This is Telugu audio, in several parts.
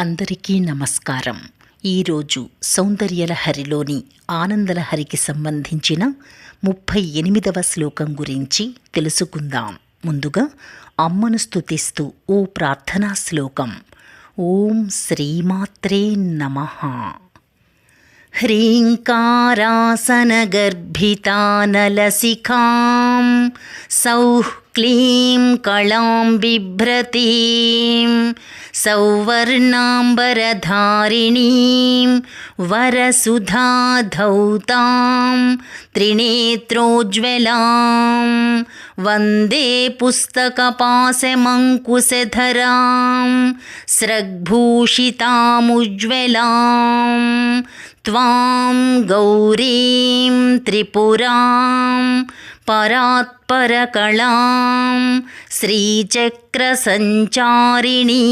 అందరికీ నమస్కారం. ఈరోజు సౌందర్యలహరిలోని ఆనందలహరికి సంబంధించిన ముప్పై ఎనిమిదవ శ్లోకం గురించి తెలుసుకుందాం. ముందుగా అమ్మను స్థుతిస్తూ ఓ ప్రార్థనా శ్లోకం. ఓం శ్రీమాత్రే నమ. హ్రీంకారాసనగర్భితానలసిఖాం సౌహ్ क्लीं कलां बिभ्रतीं सौवर्णाम्बरधारिणीं वरसुधाधौतां त्रिनेत्रोज्ज्वलां वन्दे पुस्तकपाशमङ्कुशधरां स्रग्भूषितामुज्ज्वलां त्वां गौरीं त्रिपुरां పరాత్పరకళాం శ్రీచక్రసంచారిణీ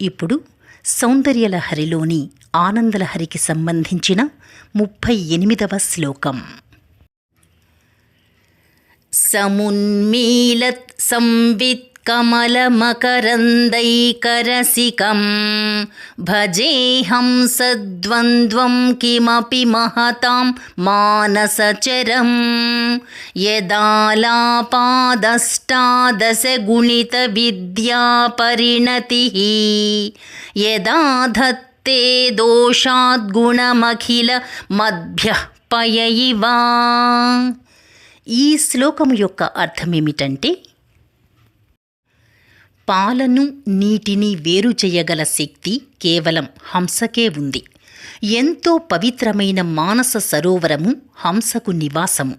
ఇప్పుడు సౌందర్యలహరిలోని ఆనందలహరికి సంబంధించిన ముప్పై ఎనిమిదవ శ్లోకం. సమున్మీలత్ సంవిత్ కమలమకరందైకరసికం భజేహం సద్వంద్వం కిమపి మహతాం మానసచరం యదాలాపాదష్టాదశగుణిత విద్యా పరిణతి యదా ధత్తే దోషాద్గుణమఖిల మధ్య పయయివా ఈ శ్లోకము యొక్క అర్థమేమిటంటే పాలను నీటిని వేరు చేయగల శక్తి కేవలం హంసకే ఉంది. ఎంతో పవిత్రమైన మానస సరోవరము హంసకు నివాసము.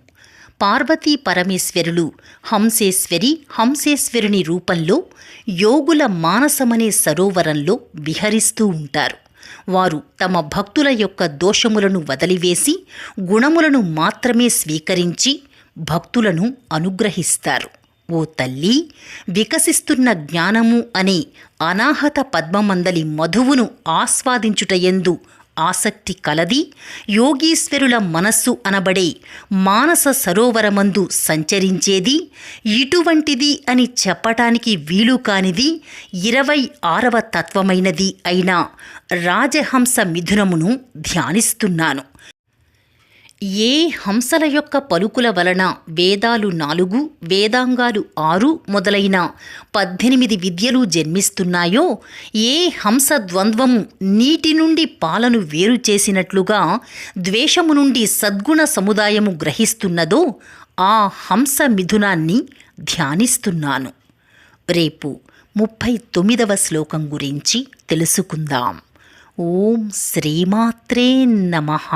పార్వతీ పరమేశ్వరులు హంసేశ్వరి హంసేశ్వరుని రూపంలో యోగుల మానసమనే సరోవరంలో విహరిస్తూ ఉంటారు. వారు తమ భక్తుల యొక్క దోషములను వదిలివేసి గుణములను మాత్రమే స్వీకరించి భక్తులను అనుగ్రహిస్తారు. ఓ తల్లి వికసిస్తున్న జ్ఞానము అనే అనాహత పద్మమందలి మధువును ఆస్వాదించుటయందు ఆసక్తి కలది యోగీశ్వరుల మనస్సు అనబడే మానస సరోవరమందు సంచరించేది ఇటువంటిది అని చెప్పటానికి వీలు కానిది ఇరవై ఆరవ తత్వమైనది అయిన రాజహంస మిథునమును ధ్యానిస్తున్నాను. ఏ హంసల యొక్క పలుకుల వలన వేదాలు నాలుగు వేదాంగాలు ఆరు మొదలైన పద్దెనిమిది విద్యలు జన్మిస్తున్నాయో ఏ హంస ద్వంద్వము నీటి నుండి పాలను వేరు చేసినట్లుగా ద్వేషము నుండి సద్గుణ సముదాయము గ్రహిస్తున్నదో ఆ హంస మిథునాన్ని ధ్యానిస్తున్నాను. రేపు ముప్పై తొమ్మిదవ శ్లోకం గురించి తెలుసుకుందాం. ఓం శ్రీమాత్రే నమః.